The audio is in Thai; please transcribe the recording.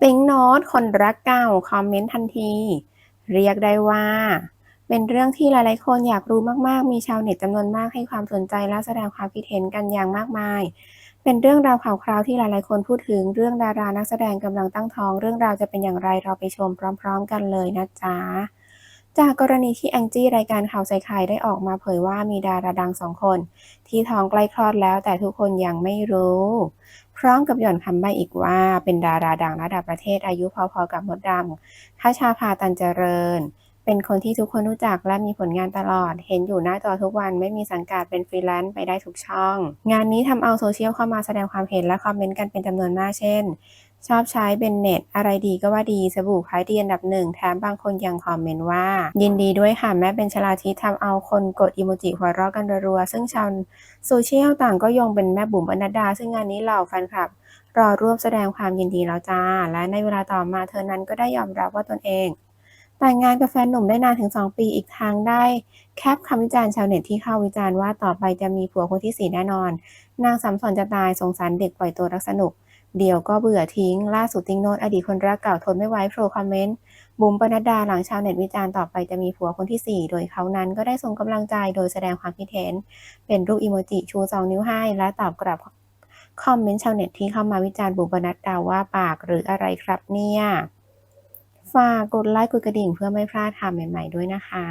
ปิ๊งโน้ตคนรักเก่าคอมเมนต์ทันที เรียกได้ว่า เป็นเรื่องที่หลายๆคนอยากรู้มากๆ มีชาวเน็ตจำนวนมากให้ความสนใจและแสดงความคิดเห็นกันอย่างมากมาย เป็นเรื่องราวข่าวคราวที่หลายๆคนพูดถึงเรื่องดารานักแสดงกำลังตั้งท้อง เรื่องราวจะเป็นอย่างไรเราไปชมพร้อม ๆ กันเลยนะจ๊ะ จากกรณีที่แองจี้รายการข่าวใส่ไข่ได้ออกมาเผยว่ามีดาราดังสองคน ที่ท้องใกล้คลอดแล้วแต่ทุกคนยังไม่รู้ พร้อมกับหย่อนคำใบ้อีกว่า เป็นดาราดังระดับประเทศอายุพอๆกับมดดำคชาภาตันเจริญ เป็นคนที่ทุกคนรู้จักและมีผลงานตลอด เห็นอยู่หน้าจอทุกวันไม่มีสังกัดเป็นฟรีแลนซ์ไปได้ทุกช่อง งานนี้ทำเอาโซเชียลเข้ามาแสดงความเห็นและคอมเมนต์กันเป็นจำนวนมากเช่น ชอบใช้เบนเน็ตอะไรดีก็ว่าดีสบู่ขายดีอันดับหนึ่งแถมบางคนยังคอมเมนต์ว่า ยินดีด้วยค่ะแม่เป็นชลาทิศทำเอาคนกดอีโมจิหัวเราะกันรัวๆ ซึ่งชาวโซเชียลต่างก็ยงเป็นแม่บุ๋มอนัดดา ซึ่งงานนี้เหล่าแฟนคลับรอร่วมแสดงความยินดีแล้วจ้า และในเวลาต่อมาเธอนั้นก็ได้ยอมรับว่าตนเอง แต่งงานกับแฟนหนุ่มได้นานถึง 2 ปีอีกทางได้ แคปคำวิจารณ์ชาวเน็ตที่เข้าวิจารณ์ว่าต่อไปจะมีผัวคนที่ 4 แน่นอน นางสำสอนจะตายสงสารเด็กปล่อยตัวรักสนุก เดี๋ยวก็เบื่อทิ้ง ล่าสุดติงโนตอดีตคนรักเก่าทนไม่ไหวโผล่คอมเมนต์บุ๋มปนัดดาหลังชาวเน็ตวิจารณ์ต่อไปจะมีผัวคนที่ 4 โดยเขานั้นก็ได้ส่งกำลังใจโดยแสดงความคิดเห็น เป็นรูปอีโมจิชูสองนิ้วให้ และตอบกลับคอมเมนต์ชาวเน็ตที่เข้ามาวิจารณ์บุ๋มปนัดดาว่าปากหรืออะไรครับเนี่ย ฝากกดไลค์กดกระดิ่งเพื่อไม่พลาดข่าวใหม่ ๆ ด้วยนะคะ